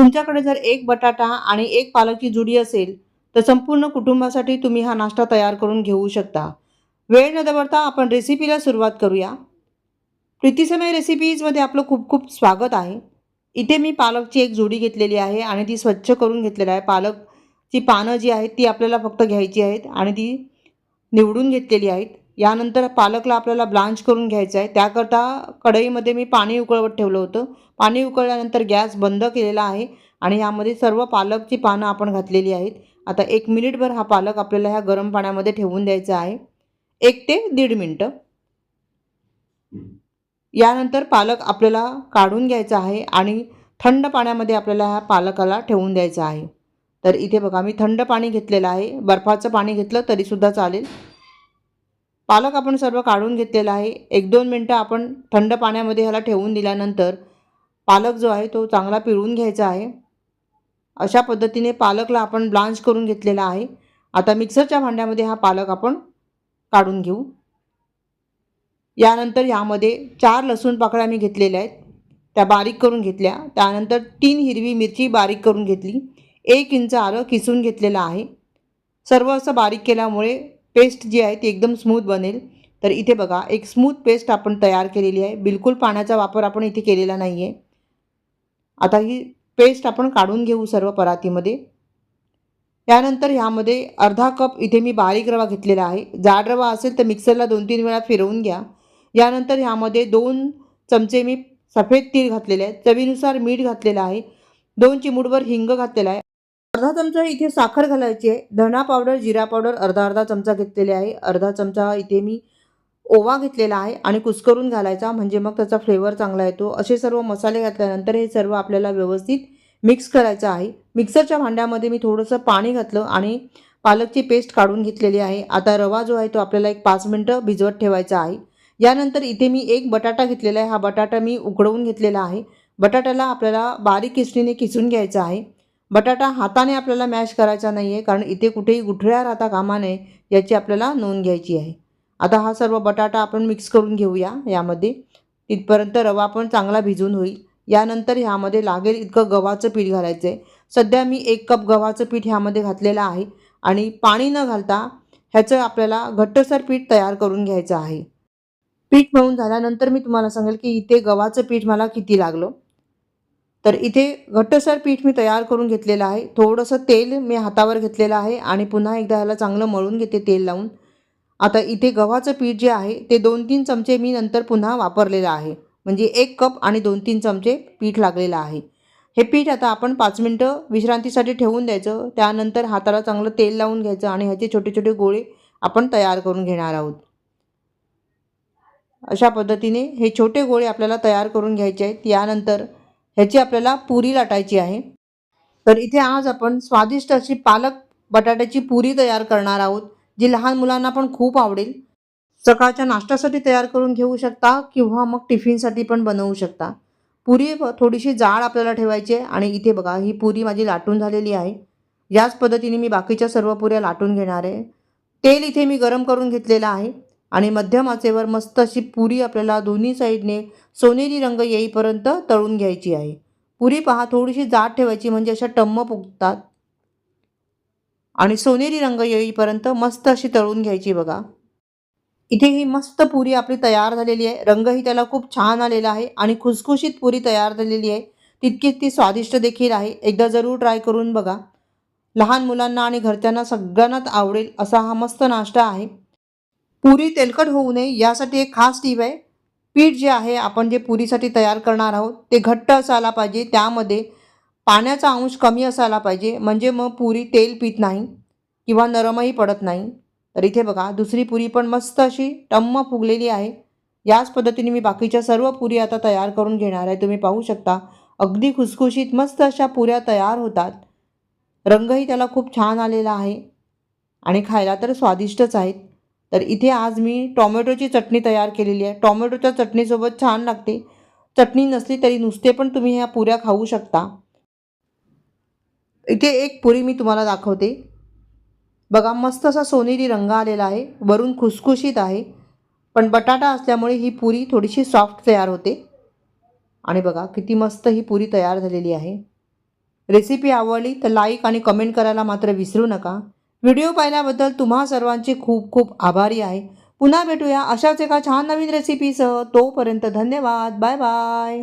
तुमच्याकडे जर एक बटाटा आणि एक पालकची जुडी असेल तर संपूर्ण कुटुंबासाठी तुम्ही हा नाश्ता तयार करून घेऊ शकता. वेळ न दवडता आपण रेसिपीला सुरुवात करूया. प्रीतीसमय रेसिपीजमध्ये आपलं खूप खूप स्वागत आहे. इथे मी पालकची एक जोडी घेतलेली आहे आणि ती स्वच्छ करून घेतलेली आहे. पालकची पानं जी आहेत ती आपल्याला फक्त घ्यायची आहेत आणि ती निवडून घेतलेली आहेत. यानंतर पालकला आपल्याला ब्लांच करून घ्यायचं आहे. त्याकरता कढईमध्ये मी पाणी उकळवत ठेवलं होतं. पाणी उकळल्यानंतर गॅस बंद केलेला आहे आणि यामध्ये सर्व पालकची पानं आपण घातलेली आहेत. आता एक मिनिटभर हा पालक आपल्याला ह्या गरम पाण्यामध्ये ठेवून द्यायचा आहे. एक ते दीड मिनटं. यानंतर पालक आपल्याला काढून घ्यायचा आहे आणि थंड पाण्यामध्ये आपल्याला ह्या पालकाला ठेवून द्यायचा आहे. तर इथे बघा मी थंड पाणी घेतलेलं आहे. बर्फाचं पाणी घेतलं तरीसुद्धा चालेल. पालक आपण सर्व काढून घेतलेला आहे. एक दोन मिनटं आपण थंड पाण्यामध्ये ह्याला ठेवून दिल्यानंतर पालक जो आहे तो चांगला पिळून घ्यायचा आहे. अशा पद्धतीने पालकला आपण ब्लांच करून घेतलेला आहे. आता मिक्सरच्या भांड्यामध्ये हा पालक आपण काढून घेऊ. यानंतर यामध्ये चार लसूण पाकळ्या मी घेतलेल्या आहेत. त्या बारीक करून घेतल्या. त्यानंतर तीन हिरवी मिरची बारीक करून घेतली. एक इंच आलं किसून घेतलेलं आहे. सर्व असं बारीक केल्यामुळे पेस्ट जी आहे ती एकदम स्मूथ बनेल. तर इथे बघा एक स्मूथ पेस्ट आपण तयार केलेली आहे. बिलकुल पाण्याचा वापर आपण इथे केलेला नाही आहे आता ही पेस्ट आपण काढून घेऊ सर्व परातीमध्ये. त्यानंतर ह्यामध्ये अर्धा कप इथे मी बारीक रवा घेतलेला आहे. जाड रवा असेल तर मिक्सरला दोन तीन वेळा फिरवून घ्या. यानंतर ह्यामध्ये दोन चमचे मी सफेद तीळ घातलेले आहेत चवीनुसार मीठ घातलेलं आहे. दोन चिमूटभर हिंग घातलेला आहे. अर्धा चमचा इथे साखर घालायची आहे. धणा पावडर जिरा पावडर अर्धा अर्धा चमचा घेतलेले आहे. अर्धा चमचा इथे मी ओवा घेतलेला आहे आणि कुस्करून घालायचा म्हणजे मग त्याचा फ्लेवर चांगला येतो. असे सर्व मसाले घातल्यानंतर हे सर्व आपल्याला व्यवस्थित मिक्स करायचं आहे. मिक्सरच्या भांड्यामध्ये मी थोडंसं पाणी घातलं आणि पालकची पेस्ट काढून घेतलेली आहे. आता रवा जो आहे तो आपल्याला एक पाच मिनटं भिजवत ठेवायचा आहे. यानंतर इथे मी एक बटाटा घेतलेला आहे. हा बटाटा मी उकडवून घेतलेला आहे. बटाट्याला आपल्याला बारीक किसणीने किसून घ्यायचा आहे. बटाटा हाताने आपल्याला मॅश करायचा नाही आहे कारण इथे कुठेही गुठळ्या राहता कामा नये याची आपल्याला नोंद घ्यायची आहे. आता हा सर्व बटाटा आपण मिक्स करून घेऊया यामध्ये. तिथपर्यंत रवा पण चांगला भिजून होईल. यानंतर ह्यामध्ये लागेल इतकं गव्हाचं पीठ घालायचं आहे सध्या मी एक कप गव्हाचं पीठ ह्यामध्ये घातलेलं आहे आणि पाणी न घालता ह्याचं आपल्याला घट्टसर पीठ तयार करून घ्यायचं आहे. पीठ मळून झाल्यानंतर मी तुम्हाला सांगेल की इथे गव्हाचं पीठ मला किती लागलं. तर इथे घट्टसर पीठ मी तयार करून घेतलेलं आहे. थोडंसं तेल मी हातावर घेतलेलं आहे आणि पुन्हा एकदा ह्याला चांगलं मळून घेते तेल लावून. आता इथे गव्हाचं पीठ जे आहे ते दोन तीन चमचे मी नंतर पुन्हा वापरलेलं आहे. म्हणजे एक कप आणि दोन तीन चमचे पीठ लागलेलं आहे. हे पीठ आता आपण पाच मिनटं विश्रांतीसाठी ठेवून द्यायचं. त्यानंतर हाताला चांगलं तेल लावून घ्यायचं आणि ह्याचे छोटे छोटे गोळे आपण तयार करून घेणार आहोत. अशा पद्धतीने हे छोटे गोळे आपल्याला तयार करून घ्यायचे आहेत. यानंतर ह्याची आपल्याला पुरी लाटायची आहे. तर इथे आज आपण स्वादिष्ट अशी पालक बटाट्याची पुरी तयार करणार आहोत. जी लहान मुलांना पण खूप आवडेल. सकाळच्या नाश्त्यासाठी तयार करून घेऊ शकता किंवा मग टिफिनसाठी पण बनवू शकता. पुरी थोडीशी जाड आपल्याला ठेवायची आहे आणि इथे बघा ही पुरी माझी लाटून झालेली आहे. याच पद्धतीने मी बाकीच्या सर्व पुऱ्या लाटून घेणार आहे. तेल इथे मी गरम करून घेतलेलं आहे आणि मध्यम आचेवर मस्त अशी पुरी आपल्याला दोन्ही साईडने सोनेरी रंग येईपर्यंत तळून घ्यायची आहे. पुरी पहा थोडीशी जाड ठेवायची म्हणजे अशा टम्म फुगतात. आणि सोनेरी रंग येईपर्यंत मस्त अशी तळून घ्यायची बघा. इथे ही मस्त पुरी आपली तयार झालेली आहे. रंगही त्याला खूप छान आलेला आहे आणि खुसखुशीत पुरी तयार झालेली आहे. तितकीच ती स्वादिष्ट देखील आहे. एकदा जरूर ट्राय करून बघा. लहान मुलांना आणि घरच्यांना सगळ्यांनाच आवडेल असा हा मस्त नाश्ता आहे. पुरी तेलकट होऊ नये यासाठी एक खास टीप आहे. पीठ जे आहे आपण जे पुरीसाठी तयार करणार आहोत ते घट्ट असायला पाहिजे. त्यामध्ये पाण्याचा अंश कमी असायला पाहिजे. म्हणजे मग पुरी तेल पित नाही किंवा नरमही पडत नाही. तर इथे बघा दुसरी पुरी पण मस्त अशी टम्म फुगलेली आहे. याच पद्धतीने मी बाकीच्या सर्व पुरी आता तयार करून घेणार आहे. तुम्ही पाहू शकता अगदी खुसखुशीत मस्त अशा पुऱ्या तयार होतात. रंगही त्याला खूप छान आलेला आहे आणि खायला तर स्वादिष्टच आहेत. तर इथे आज मी टॉमॅटोची चटणी तयार केलेली आहे. टॉमॅटोच्या चटणीसोबत छान लागते. चटणी नसली तरी नुसते पण तुम्ही ह्या पुऱ्या खाऊ शकता. इथे एक पुरी मी तुम्हाला दाखवते. बघा मस्त असा सोनेरी रंग आलेला आहे. वरून खुसखुशीत आहे. पण बटाटा असल्यामुळे ही पुरी थोडीशी सॉफ्ट तयार होते. आणि बघा किती मस्त ही पुरी तयार झालेली आहे. रेसिपी आवडली तर लाईक आणि कमेंट करायला मात्र विसरू नका. व्हिडिओ पाहिल्याबद्दल तुम्हा सर्वांचे खूप खूप आभारी आहे. पुन्हा भेटूया अशाच एका छान नवीन रेसिपीसह तोपर्यंत धन्यवाद. Bye bye